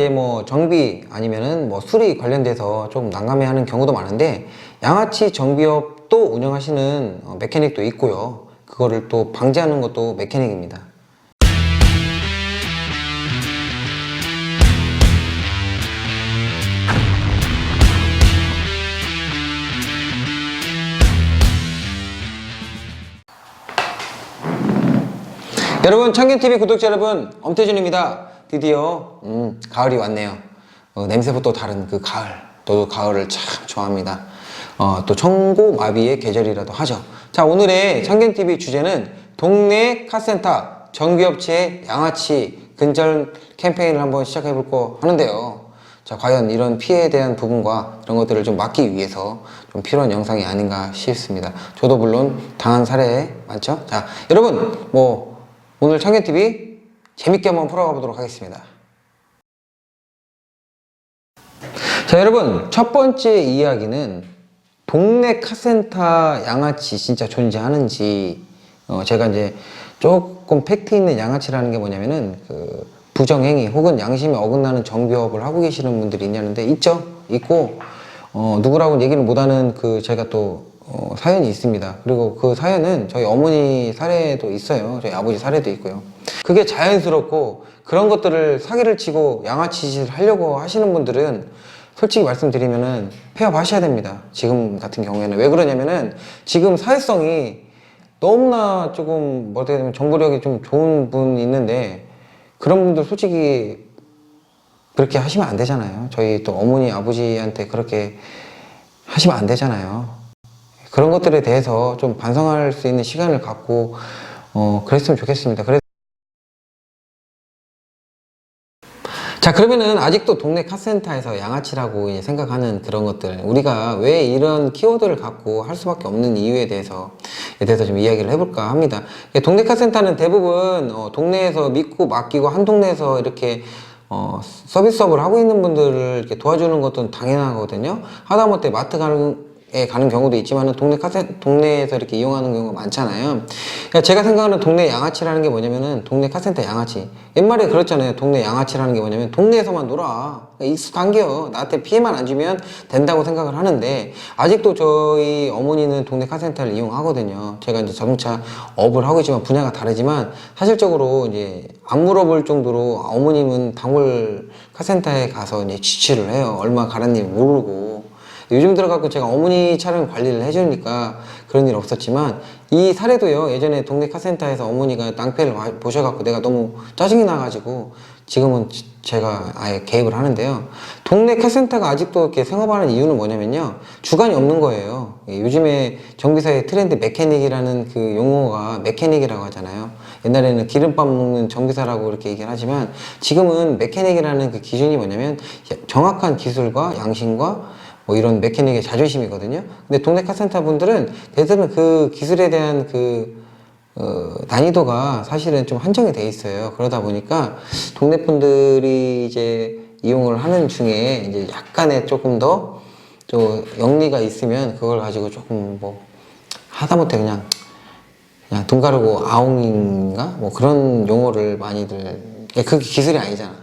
이제 뭐 정비 아니면은 뭐 수리 관련돼서 좀 난감해하는 경우도 많은데 양아치 정비업도 운영하시는 어, 메케닉도 있고요. 그거를 또 방지하는 것도 메케닉입니다. 여러분 청견TV 구독자 여러분 엄태준입니다 드디어 음, 가을이 왔네요. 어, 냄새부터 다른 그 가을. 저도 가을을 참 좋아합니다. 어, 또 청고마비의 계절이라도 하죠. 자 오늘의 청견TV 주제는 동네 카센터 정비업체 양아치 근절 캠페인을 한번 시작해 볼거 하는데요. 자 과연 이런 피해에 대한 부분과 이런 것들을 좀 막기 위해서 좀 필요한 영상이 아닌가 싶습니다. 저도 물론 당한 사례 많죠? 자 여러분 뭐 오늘 창견TV 재밌게 한번 풀어가 보도록 하겠습니다. 자, 여러분, 첫 번째 이야기는 동네 카센터 양아치 진짜 존재하는지, 어, 제가 이제 조금 팩트 있는 양아치라는 게 뭐냐면은, 그, 부정행위 혹은 양심에 어긋나는 정비업을 하고 계시는 분들이 있냐는데, 있죠? 있고, 어, 누구라고 얘기를 못하는 그, 제가 또, 어, 사연이 있습니다. 그리고 그 사연은 저희 어머니 사례도 있어요. 저희 아버지 사례도 있고요. 그게 자연스럽고 그런 것들을 사기를 치고 양아치 짓을 하려고 하시는 분들은 솔직히 말씀드리면은 폐업하셔야 됩니다. 지금 같은 경우에는 왜 그러냐면은 지금 사회성이 너무나 조금 뭐 어떻게 보면 정보력이 좀 좋은 분이 있는데 그런 분들 솔직히 그렇게 하시면 안 되잖아요. 저희 또 어머니 아버지한테 그렇게 하시면 안 되잖아요. 그런 것들에 대해서 좀 반성할 수 있는 시간을 갖고 어, 그랬으면 좋겠습니다. 그래서 자 그러면은 아직도 동네 카센터에서 양아치라고 생각하는 그런 것들 우리가 왜 이런 키워드를 갖고 할 수밖에 없는 이유에 대해서 에 대해서 좀 이야기를 해볼까 합니다. 동네 카센터는 대부분 어, 동네에서 믿고 맡기고 한 동네에서 이렇게 어, 서비스업을 하고 있는 분들을 이렇게 도와주는 것도 당연하거든요. 하다못해 마트 가는 에 가는 경우도 있지만은 동네 카세 동네에서 이렇게 이용하는 경우가 많잖아요. 그러니까 제가 생각하는 동네 양아치라는 게 뭐냐면은 동네 카센터 양아치. 옛말에 그렇잖아요. 동네 양아치라는 게 뭐냐면 동네에서만 놀아. 그러니까 익숙한 게요. 나한테 피해만 안 주면 된다고 생각을 하는데 아직도 저희 어머니는 동네 카센터를 이용하거든요. 제가 이제 자동차 업을 하고 있지만 분야가 다르지만 사실적으로 이제 안 물어볼 정도로 어머님은 단골 카센터에 가서 이제 지치를 해요. 얼마 가라는지 모르고. 요즘 들어갖고 제가 어머니 차량 관리를 해주니까 그런 일 없었지만 이 사례도요 예전에 동네 카센터에서 어머니가 낭패를 와- 보셔갖고 내가 너무 짜증이 나가지고 지금은 지- 제가 아예 개입을 하는데요. 동네 카센터가 아직도 이렇게 생업하는 이유는 뭐냐면요. 주관이 없는 거예요. 예, 요즘에 정비사의 트렌드 메케닉이라는 그 용어가 메케닉이라고 하잖아요. 옛날에는 기름밥 먹는 정비사라고 이렇게 얘기를 하지만 지금은 메케닉이라는 그 기준이 뭐냐면 정확한 기술과 양심과 뭐 이런 메케닉의 자존심이거든요. 근데 동네 카센터 분들은 대부분 그 기술에 대한 그 어, 난이도가 사실은 좀 한정이 돼 있어요. 그러다 보니까 동네 분들이 이제 이용을 하는 중에 이제 약간의 조금 더좀 영리가 있으면 그걸 가지고 조금 뭐 하다못해 그냥 그냥 돈 가르고 아웅인가 뭐 그런 용어를 많이들 예, 그게 기술이 아니잖아.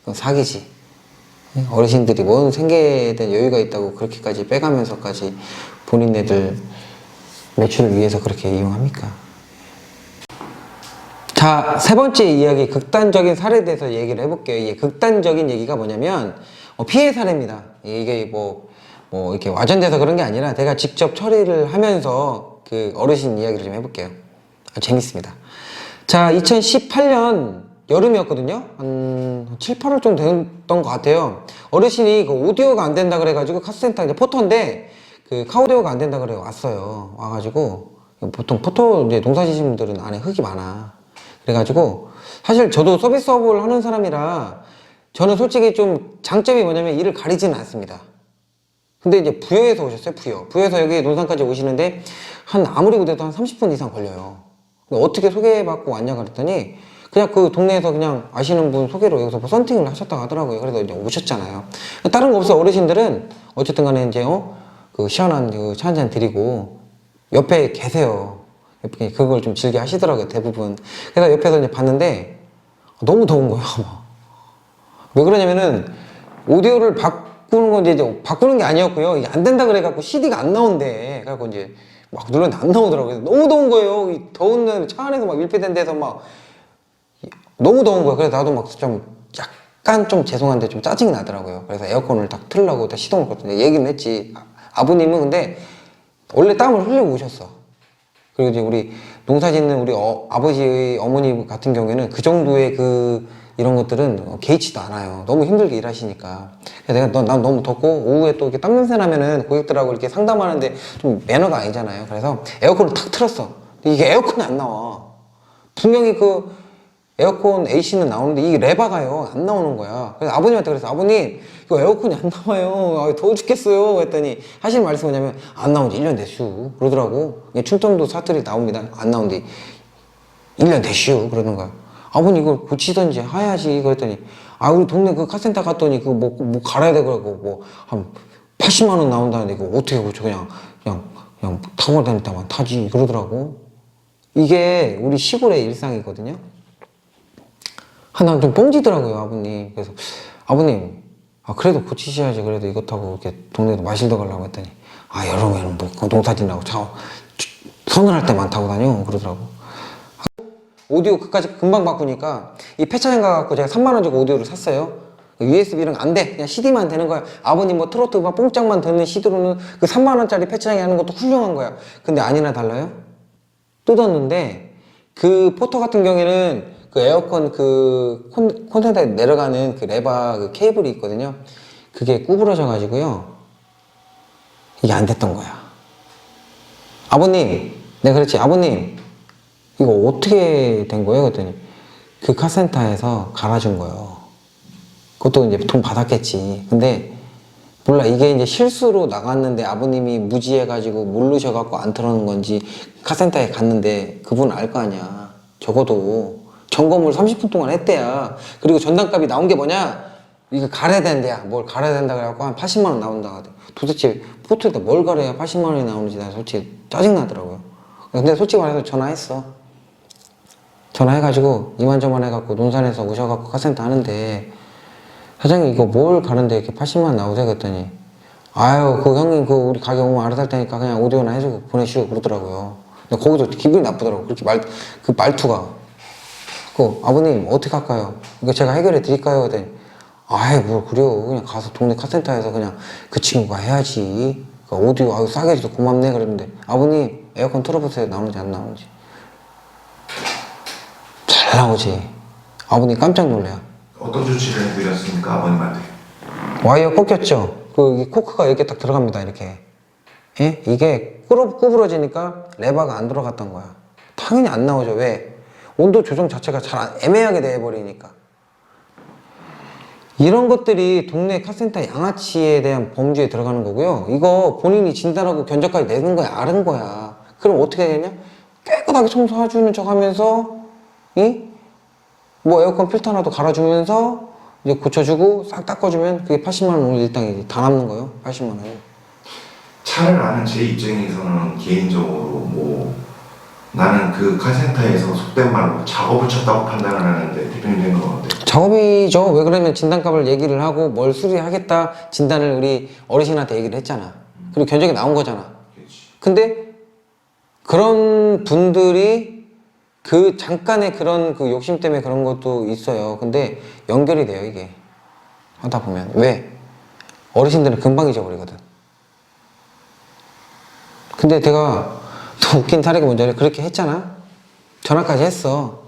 그건 사기지. 어르신들이 뭔 생계에 대한 여유가 있다고 그렇게까지 빼가면서까지 본인네들 매출을 위해서 그렇게 이용합니까? 자, 세 번째 이야기, 극단적인 사례에 대해서 얘기를 해볼게요. 이게 극단적인 얘기가 뭐냐면, 어, 피해 사례입니다. 이게 뭐, 뭐, 이렇게 와전돼서 그런 게 아니라 제가 직접 처리를 하면서 그 어르신 이야기를 좀 해볼게요. 아, 재밌습니다. 자, 2018년 여름이었거든요. 한 7, 8월 정도 됐던 것 같아요. 어르신이 그 오디오가 안 된다 그래가지고 카스센터 이제 포토인데 그 카오디오가 안 된다 그래 왔어요. 와가지고 보통 포토 이제 농사 지시는 분들은 안에 흙이 많아. 그래가지고 사실 저도 서비스업을 하는 사람이라 저는 솔직히 좀 장점이 뭐냐면 일을 가리지는 않습니다. 근데 이제 부여에서 오셨어요, 부여. 부여에서 여기 논산까지 오시는데 한 아무리 그래도 한 30분 이상 걸려요. 어떻게 소개받고 왔냐 그랬더니 그냥 그 동네에서 그냥 아시는 분 소개로 여기서 뭐 썬팅을 하셨다고 하더라고요. 그래서 이제 오셨잖아요. 다른 거 없어. 어르신들은 어쨌든 간에 이제 어? 그 시원한 그차 한 잔 드리고 옆에 계세요. 옆에 그걸 좀 즐겨 하시더라고요. 대부분. 그래서 옆에서 이제 봤는데 너무 더운 거예요. 막. 왜 그러냐면은 오디오를 바꾸는 건 이제 바꾸는 게 아니었고요. 이게 안 된다 그래갖고 CD가 안 나온대. 그래갖고 이제 막 눌렀는데 안 나오더라고요. 너무 더운 거예요. 이 더운 날차 안에서 막 밀폐된 데서 막 너무 더운 거야. 그래서 나도 막 좀 약간 좀 죄송한데 좀 짜증이 나더라고요. 그래서 에어컨을 딱 틀려고 딱 시동을 껐더니 얘기는 했지. 아- 아버님은 근데 원래 땀을 흘리고 오셨어. 그리고 이제 우리 농사 짓는 우리 어, 아버지 어머니 같은 경우에는 그 정도의 그 이런 것들은 어, 개의치도 않아요. 너무 힘들게 일하시니까. 내가 너, 난 너무 덥고 오후에 또 이렇게 땀 냄새 나면은 고객들하고 이렇게 상담하는데 좀 매너가 아니잖아요. 그래서 에어컨을 탁 틀었어. 이게 에어컨이 안 나와. 분명히 그 에어컨 AC는 나오는데 이게 레바가요 안 나오는 거야. 그래서 아버님한테 그래서 아버님 이거 에어컨이 안 나와요. 아, 더워 죽겠어요. 했더니 하시는 말씀이 뭐냐면 안 나온 지 1년 됐슈. 그러더라고. 충청도 사투리 나옵니다. 안 나온 지 1년 됐슈. 그러는 거야. 아버님 이걸 고치던지 해야지. 그랬더니 아 우리 동네 그 카센터 갔더니 그거 뭐, 뭐 갈아야 돼 그러고. 뭐한 80만 원 나온다는데 이거 어떻게 고쳐? 그냥 그냥 그냥 타고 다닐 때만 타지. 그러더라고. 이게 우리 시골의 일상이거든요 하나 좀 뻥지더라고요 아버님 그래서 아버님 아 그래도 고치셔야지 그래도 이거 타고 이렇게 동네도 마실도 가려고 했더니 아 여름에는 뭐 농사 짓느라고 차 서늘할 때만 타고 다녀 그러더라고 오디오 그까지 금방 바꾸니까 이 폐차장 가갖고 제가 3만 원 주고 오디오를 샀어요 USB 이런 거 안 돼. 그냥 CD만 되는 거야. 아버님 뭐 트로트 막 뽕짝만 듣는 CD로는 그 3만 원짜리 폐차장이 하는 것도 훌륭한 거야. 근데 아니나 달라요? 뜯었는데 그 포터 같은 경우에는 그 에어컨 그 콘, 콘센트에 내려가는 그 레바 그 케이블이 있거든요. 그게 구부러져 가지고요. 이게 안 됐던 거야. 아버님, 내가 그랬지. 아버님, 이거 어떻게 된 거예요? 그랬더니 그 카센터에서 갈아준 거예요. 그것도 이제 돈 받았겠지. 근데 몰라 이게 이제 실수로 나갔는데 아버님이 무지해가지고 모르셔갖고 안 틀어놓은 건지 카센터에 갔는데 그분 알 거 아니야. 적어도 점검을 30분 동안 했대야. 그리고 전담값이 나온 게 뭐냐? 이거 갈아야 된대야. 뭘 갈아야 된다 그래갖고 한 80만 원 나온다 하대. 도대체 포트에다 뭘 갈아야 80만 원이 나오는지 나 솔직히 짜증 나더라고요. 근데 솔직히 말해서 전화했어. 전화해가지고 이만저만 해갖고 논산에서 오셔갖고 카센터 하는데 사장님 이거 뭘 가는데 이렇게 80만 원 나오세요 그랬더니 아유 그 형님 그 우리 가게 오면 알아서 할 테니까 그냥 오디오나 해주고 보내시고 그러더라고요 근데 거기도 기분이 나쁘더라고 그렇게 말 그 말투가 그 아버님 어떻게 할까요? 이거 제가 해결해 드릴까요? 그랬더니 아이 뭘 그래요 그냥 가서 동네 카센터에서 그냥 그 친구가 해야지 그 오디오 아유 싸게 해줘서 고맙네 그랬는데 아버님 에어컨 틀어보세요 나오는지 안 나오는지 잘 나오지 아버님 깜짝 놀래요 어떤 조치를 해드렸습니까 아버님한테? 와이어 꺾였죠? 그이 코크가 이렇게 딱 들어갑니다, 이렇게. 예? 이게 꾸러, 구부러지니까 레바가 안 들어갔던 거야. 당연히 안 나오죠. 왜? 온도 조정 자체가 잘 안- 애매하게 돼버리니까. 이런 것들이 동네 카센터 양아치에 대한 범주에 들어가는 거고요. 이거 본인이 진단하고 견적까지 내는 거야, 아는 거야. 그럼 어떻게 되냐? 깨끗하게 청소해주는 척 하면서, 이? 뭐 에어컨 필터라도 갈아주면서 이제 고쳐주고 싹 닦아주면 그게 80만 원 오늘 일당이지 다 남는 거예요 80만 원 차를 아는 제 입장에서는 개인적으로 뭐 나는 그 카센터에서 속된 말로 작업을 쳤다고 판단을 하는데 대표님 건 어때요? 작업이죠 왜 그러면 진단값을 얘기를 하고 뭘 수리하겠다 진단을 우리 어르신한테 얘기를 했잖아 그리고 견적이 나온 거잖아. 근데 그런 분들이 그 잠깐의 그런 그 욕심 때문에 그런 것도 있어요. 근데 연결이 돼요, 이게. 하다 보면. 왜? 어르신들은 금방 잊어버리거든. 근데 제가 또 웃긴 사례가 뭔지 그렇게 했잖아? 전화까지 했어.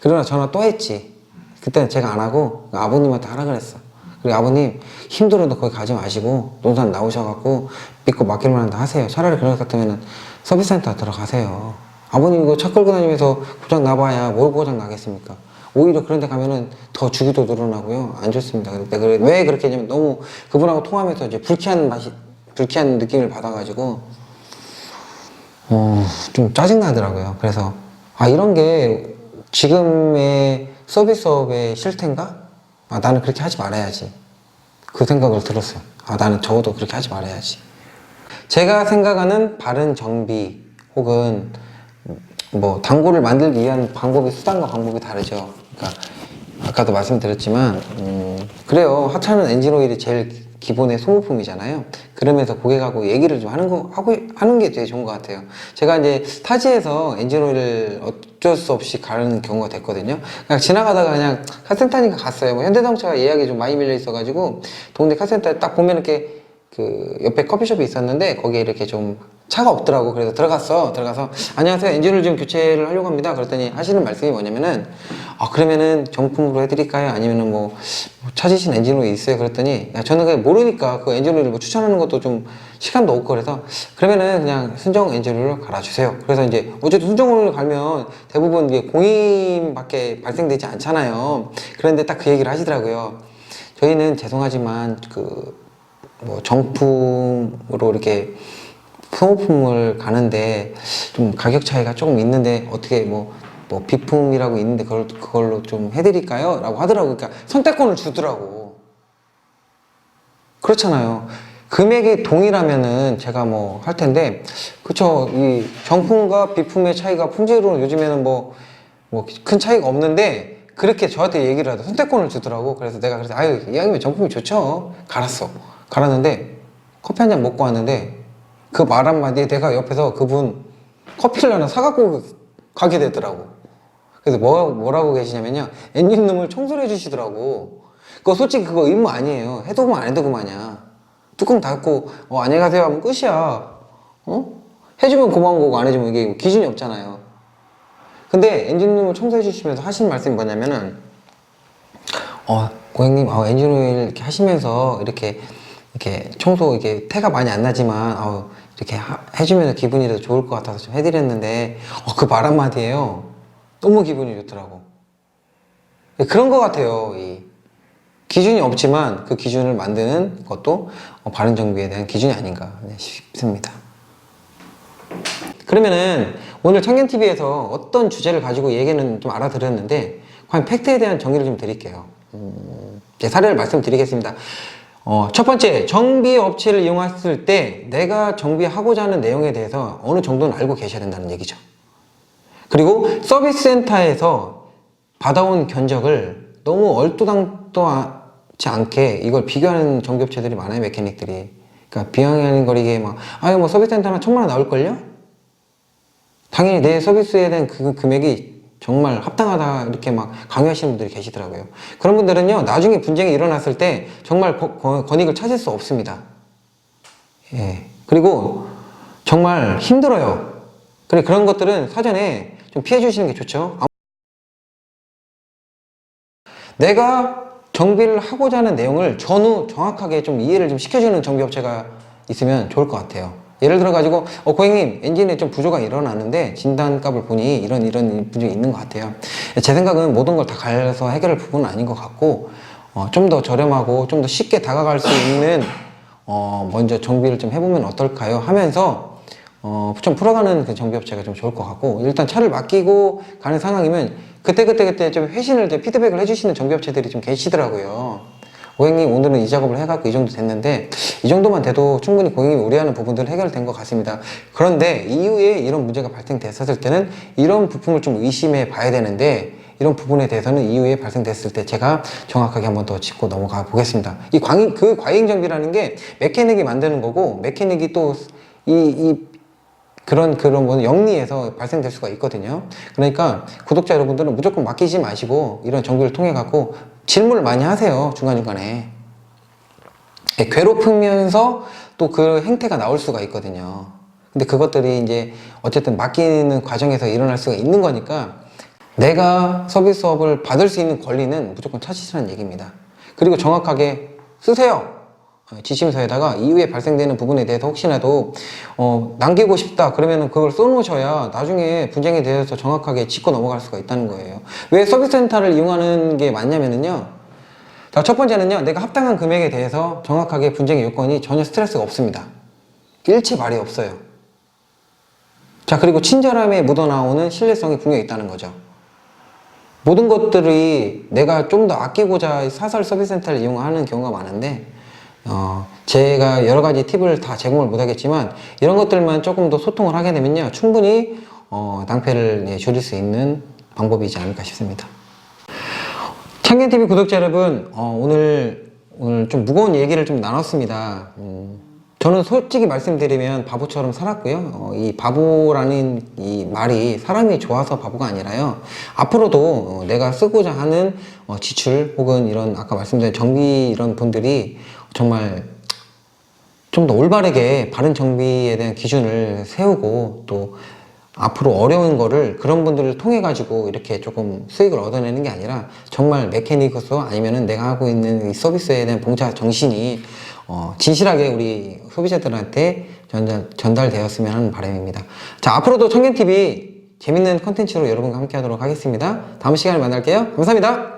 그러나 전화 또 했지. 그때는 제가 안 하고 아버님한테 하라 그랬어. 그리고 아버님 힘들어도 거기 가지 마시고 논산 나오셔갖고 믿고 맡길만 한다 하세요. 차라리 그럴 것 같으면 서비스센터 들어가세요. 아버님 이거 차 끌고 다니면서 고장 나봐야 뭘 고장 나겠습니까? 오히려 그런 데 가면은 더 주기도 늘어나고요. 안 좋습니다. 그래- 왜 그렇게 했냐면 너무 그분하고 통하면서 이제 불쾌한 맛이, 불쾌한 느낌을 받아가지고 어, 좀 짜증나더라고요. 그래서, 아, 이런 게 지금의 서비스업의 실태인가? 아, 나는 그렇게 하지 말아야지. 그 생각을 들었어요. 아, 나는 적어도 그렇게 하지 말아야지. 제가 생각하는 바른 정비 혹은 뭐 단골을 만들기 위한 방법이 수단과 방법이 다르죠. 그러니까 아까도 말씀드렸지만 음, 그래요 하찮은 엔진 오일이 제일 기본의 소모품이잖아요. 그러면서 고객하고 얘기를 좀 하는 거 하고 하는 게 되게 좋은 것 같아요. 제가 이제 타지에서 엔진 오일을 어쩔 수 없이 가는 경우가 됐거든요. 그냥 지나가다가 그냥 카센터니까 갔어요. 뭐 현대자동차가 예약이 좀 많이 밀려 있어가지고 동네 카센터에 딱 보면 이렇게 그 옆에 커피숍이 있었는데 거기에 이렇게 좀 차가 없더라고. 그래서 들어갔어. 들어가서 안녕하세요. 엔진을 좀 교체를 하려고 합니다. 그랬더니 하시는 말씀이 뭐냐면은 아 그러면은 정품으로 해드릴까요? 아니면은 뭐, 뭐 찾으신 엔진 오일 있어요? 그랬더니 야 저는 그냥 모르니까 그 엔진 오일을 뭐 추천하는 것도 좀 시간도 없고 그래서 그러면은 그냥 순정 엔진 오일로 갈아주세요. 그래서 이제 어쨌든 순정 오일을 갈면 대부분 이게 공임밖에 발생되지 않잖아요. 그런데 딱 그 얘기를 하시더라고요. 저희는 죄송하지만 그 뭐 정품으로 이렇게 소모품을 가는데 좀 가격 차이가 조금 있는데 어떻게 뭐, 뭐 비품이라고 있는데 그걸, 그걸로 좀 해드릴까요? 라고 하더라고요. 그러니까 선택권을 주더라고. 그렇잖아요. 금액이 동일하면은 제가 뭐 할 텐데, 그쵸. 이 정품과 비품의 차이가 품질로는 요즘에는 뭐, 뭐 큰 차이가 없는데, 그렇게 저한테 얘기를 하다 선택권을 주더라고. 그래서 내가 그래서, 아유, 이왕이면 정품이 좋죠. 갈았어. 갈았는데, 커피 한 잔 먹고 왔는데, 그 말 한마디에 내가 옆에서 그분 커피를 하나 사갖고 가게 되더라고. 그래서 뭐, 뭐라고 계시냐면요. 엔진룸을 청소를 해주시더라고. 그거 솔직히 그거 의무 아니에요. 해도 그만 안 해도 그만이야. 뚜껑 닫고, 어, 안녕히 가세요 하면 끝이야. 어? 해주면 고마운 거고 안 해주면 이게 기준이 없잖아요. 근데 엔진룸을 청소해 주시면서 하신 말씀이 뭐냐면은, 어, 고객님, 어, 엔진 오일 이렇게 하시면서 이렇게, 이렇게 청소, 이게 태가 많이 안 나지만, 어, 이렇게 하- 해주면 기분이 더 좋을 것 같아서 좀 해드렸는데, 어, 그 말 한마디에요. 너무 기분이 좋더라고. 그런 것 같아요. 이 기준이 없지만 그 기준을 만드는 것도 어, 바른 정비에 대한 기준이 아닌가 싶습니다. 그러면은 오늘 청년TV에서 어떤 주제를 가지고 얘기는 좀 알아들었는데 과연 팩트에 대한 정의를 좀 드릴게요. 음, 제 사례를 말씀드리겠습니다. 어, 첫 번째, 정비 업체를 이용했을 때 내가 정비하고자 하는 내용에 대해서 어느 정도는 알고 계셔야 된다는 얘기죠. 그리고 서비스 센터에서 받아온 견적을 너무 얼토당토하지 않게 이걸 비교하는 정비 업체들이 많아요, 메케닉들이. 그러니까 비용거리게 막, 아유, 뭐 서비스 센터 하나 천만 원 나올걸요? 당연히 내 서비스에 대한 그 금액이 정말 합당하다 이렇게 막 강요하시는 분들이 계시더라고요. 그런 분들은요, 나중에 분쟁이 일어났을 때 정말 거- 거- 권익을 찾을 수 없습니다. 예. 그리고 정말 힘들어요. 그래, 그런 것들은 사전에 좀 피해 주시는 게 좋죠. 내가 정비를 하고자 하는 내용을 전후 정확하게 좀 이해를 좀 시켜주는 정비업체가 있으면 좋을 것 같아요. 예를 들어 가지고, 어, 고객님, 엔진에 좀 부조가 일어나는데, 진단값을 보니 이런, 이런 분쟁이 있는 것 같아요. 제 생각은 모든 걸 다 갈아서 해결할 부분은 아닌 것 같고, 어, 좀 더 저렴하고, 좀 더 쉽게 다가갈 수 있는, 어, 먼저 정비를 좀 해보면 어떨까요? 하면서, 어, 좀 풀어가는 그 정비업체가 좀 좋을 것 같고, 일단 차를 맡기고 가는 상황이면, 그때그때그때 좀 회신을, 좀 피드백을 해주시는 정비업체들이 좀 계시더라고요. 고객님 오늘은 이 작업을 해갖고 이 정도 됐는데 이 정도만 돼도 충분히 고객님이 우려하는 부분들은 해결된 것 같습니다. 그런데 이후에 이런 문제가 발생됐었을 때는 이런 부품을 좀 의심해 봐야 되는데 이런 부분에 대해서는 이후에 발생됐을 때 제가 정확하게 한번 더 짚고 넘어가 보겠습니다. 이 광인 그 과잉 정비라는 게 메케닉이 만드는 거고 메케닉이 또 이 이 그런 그런 거는 영리에서 발생될 수가 있거든요. 그러니까 구독자 여러분들은 무조건 맡기지 마시고 이런 정비를 통해 갖고 질문을 많이 하세요 중간 중간에 괴롭히면서 또 그 행태가 나올 수가 있거든요. 근데 그것들이 이제 어쨌든 맡기는 과정에서 일어날 수가 있는 거니까 내가 서비스업을 받을 수 있는 권리는 무조건 찾으시라는 얘기입니다. 그리고 정확하게 쓰세요. 어, 지침서에다가 이후에 발생되는 부분에 대해서 혹시라도 어, 남기고 싶다 그러면은 그걸 써놓으셔야 나중에 분쟁에 대해서 정확하게 짚고 넘어갈 수가 있다는 거예요. 왜 서비스 센터를 이용하는 게 맞냐면은요. 자, 첫 번째는요, 내가 합당한 금액에 대해서 정확하게 분쟁의 요건이 전혀 스트레스가 없습니다. 일체 말이 없어요. 자, 그리고 친절함에 묻어나오는 신뢰성이 분명히 있다는 거죠. 모든 것들이 내가 좀 더 아끼고자 사설 서비스 센터를 이용하는 경우가 많은데, 어, 제가 여러 가지 팁을 다 제공을 못 하겠지만, 이런 것들만 조금 더 소통을 하게 되면요, 충분히, 어, 낭패를 예, 줄일 수 있는 방법이지 않을까 싶습니다. 창겐TV 구독자 여러분, 어, 오늘, 오늘 좀 무거운 얘기를 좀 나눴습니다. 음, 저는 솔직히 말씀드리면 바보처럼 살았고요. 어, 이 바보라는 이 말이 사람이 좋아서 바보가 아니라요. 앞으로도 어, 내가 쓰고자 하는 어, 지출 혹은 이런 아까 말씀드린 정비 이런 분들이 정말 좀 더 올바르게 바른 정비에 대한 기준을 세우고 또 앞으로 어려운 거를 그런 분들을 통해 가지고 이렇게 조금 수익을 얻어내는 게 아니라 정말 메케니커서 아니면은 내가 하고 있는 이 서비스에 대한 봉사 정신이 어, 진실하게 우리 소비자들한테 전달, 전달되었으면 하는 바람입니다. 자, 앞으로도 청년TV 재밌는 컨텐츠로 여러분과 함께 하도록 하겠습니다. 다음 시간에 만날게요. 감사합니다.